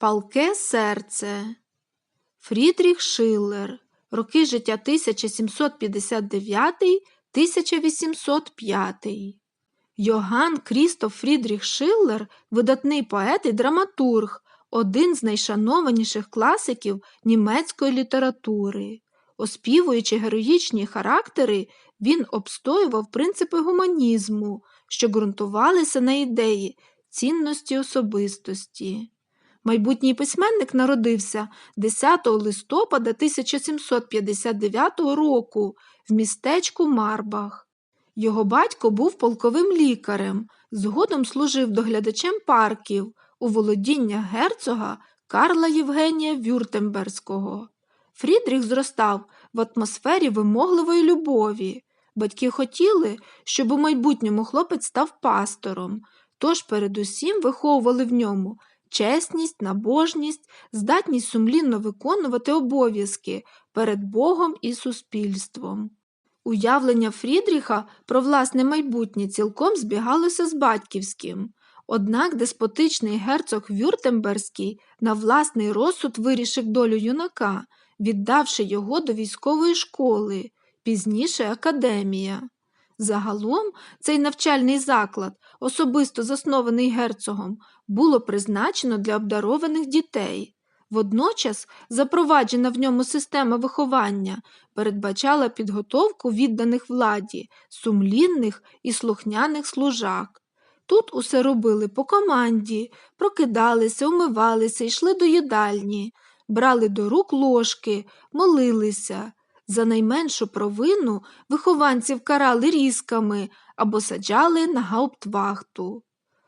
Палке серце. Фрідріх Шиллер. Роки життя 1759-1805. Йоган Крістоф Фрідріх Шиллер – видатний поет і драматург, один з найшанованіших класиків німецької літератури. Оспівуючи героїчні характери, він обстоював принципи гуманізму, що ґрунтувалися на ідеї цінності особистості. Майбутній письменник народився 10 листопада 1759 року в містечку Марбах. Його батько був полковим лікарем, згодом служив доглядачем парків у володіння герцога Карла Євгенія Вюртемберського. Фрідріх зростав в атмосфері вимогливої любові. Батьки хотіли, щоб у майбутньому хлопець став пастором, тож передусім виховували в ньому чесність, набожність, здатність сумлінно виконувати обов'язки перед Богом і суспільством. Уявлення Фрідріха про власне майбутнє цілком збігалося з батьківським. Однак деспотичний герцог Вюртемберський на власний розсуд вирішив долю юнака, віддавши його до військової школи, пізніше академія. Загалом цей навчальний заклад, особисто заснований герцогом, було призначено для обдарованих дітей. Водночас запроваджена в ньому система виховання передбачала підготовку відданих владі, сумлінних і слухняних служак. Тут усе робили по команді, прокидалися, умивалися, йшли до їдальні, брали до рук ложки, молилися. За найменшу провину вихованців карали різками або саджали на гауптвахту.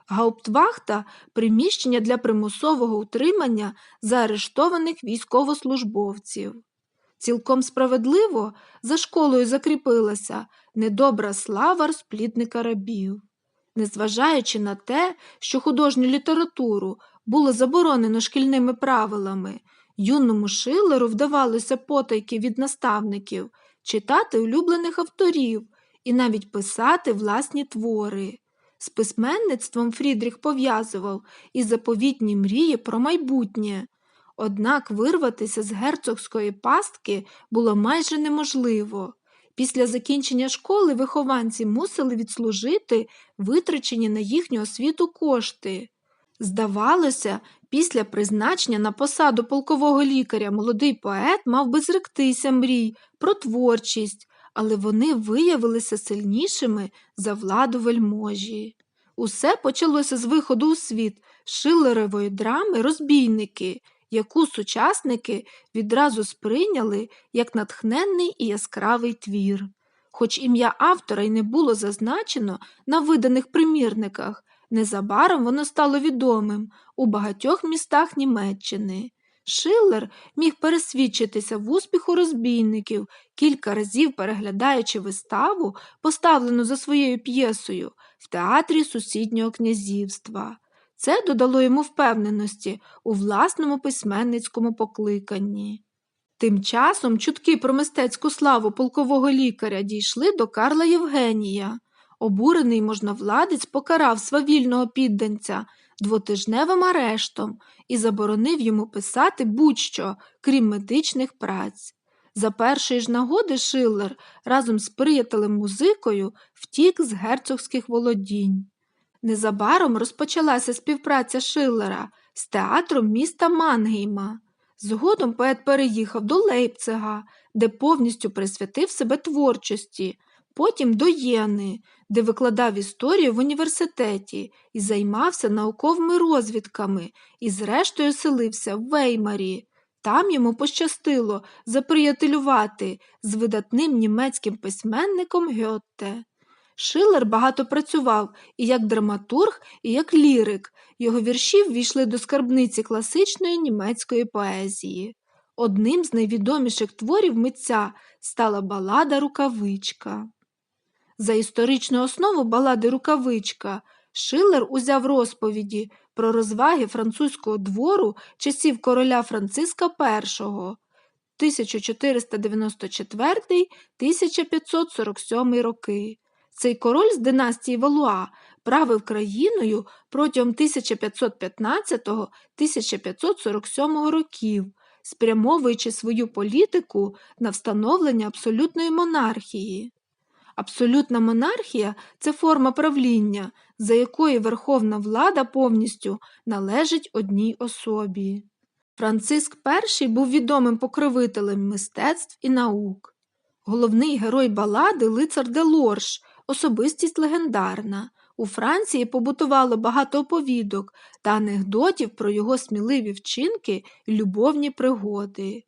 Гауптвахта приміщення для примусового утримання заарештованих військовослужбовців. Цілком справедливо за школою закріпилася недобра слава розплідника рабів. Незважаючи на те, що художню літературу було заборонено шкільними правилами, юному Шилеру вдавалося потайки від наставників читати улюблених авторів і навіть писати власні твори. З письменництвом Фрідріх пов'язував і заповітні мрії про майбутнє. Однак вирватися з герцогської пастки було майже неможливо. Після закінчення школи вихованці мусили відслужити витрачені на їхню освіту кошти. Здавалося, після призначення на посаду полкового лікаря молодий поет мав би зректися мрій про творчість, але вони виявилися сильнішими за владу вельможі. Усе почалося з виходу у світ шилерової драми Розбійники, яку сучасники відразу сприйняли як натхненний і яскравий твір. Хоч ім'я автора й не було зазначено на виданих примірниках, незабаром воно стало відомим у багатьох містах Німеччини. Шиллер міг пересвідчитися в успіху розбійників, кілька разів переглядаючи виставу, поставлену за своєю п'єсою в театрі сусіднього князівства. Це додало йому впевненості у власному письменницькому покликанні. Тим часом чутки про мистецьку славу полкового лікаря дійшли до Карла Євгенія. Обурений можновладець покарав свавільного підданця двотижневим арештом і заборонив йому писати будь-що, крім медичних праць. За першої ж нагоди Шиллер разом з приятелем музикою втік з герцогських володінь. Незабаром розпочалася співпраця Шиллера з театром міста Мангейма. Згодом поет переїхав до Лейпцига, де повністю присвятив себе творчості, потім до Єни, де викладав історію в університеті і займався науковими розвідками і, зрештою, селився в Веймарі. Там йому пощастило заприятелювати з видатним німецьким письменником Гьотте. Шиллер багато працював і як драматург, і як лірик. Його вірші ввійшли до скарбниці класичної німецької поезії. Одним з найвідоміших творів митця стала балада Рукавичка. За історичну основу балади Рукавичка Шиллер узяв розповіді про розваги французького двору часів короля Франциска І 1494-1547 роки. Цей король з династії Валуа правив країною протягом 1515-1547 років, спрямовуючи свою політику на встановлення абсолютної монархії. Абсолютна монархія це форма правління, за якою верховна влада повністю належить одній особі. Франциск І був відомим покровителем мистецтв і наук. Головний герой балади лицар де Лорж, особистість легендарна. У Франції побутувало багато оповідок та анекдотів про його сміливі вчинки і любовні пригоди.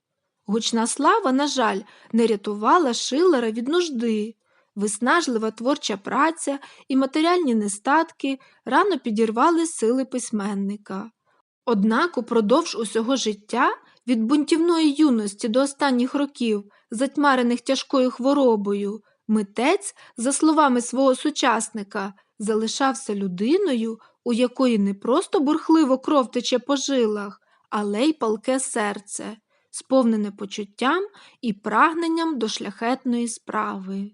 Гучна слава, на жаль, не рятувала Шиллера від нужди. Виснажлива творча праця і матеріальні нестатки рано підірвали сили письменника. Однак упродовж усього життя, від бунтівної юності до останніх років, затьмарених тяжкою хворобою, митець, за словами свого сучасника, залишався людиною, у якої не просто бурхливо кров тече по жилах, але й палке серце, сповнене почуттям і прагненням до шляхетної справи.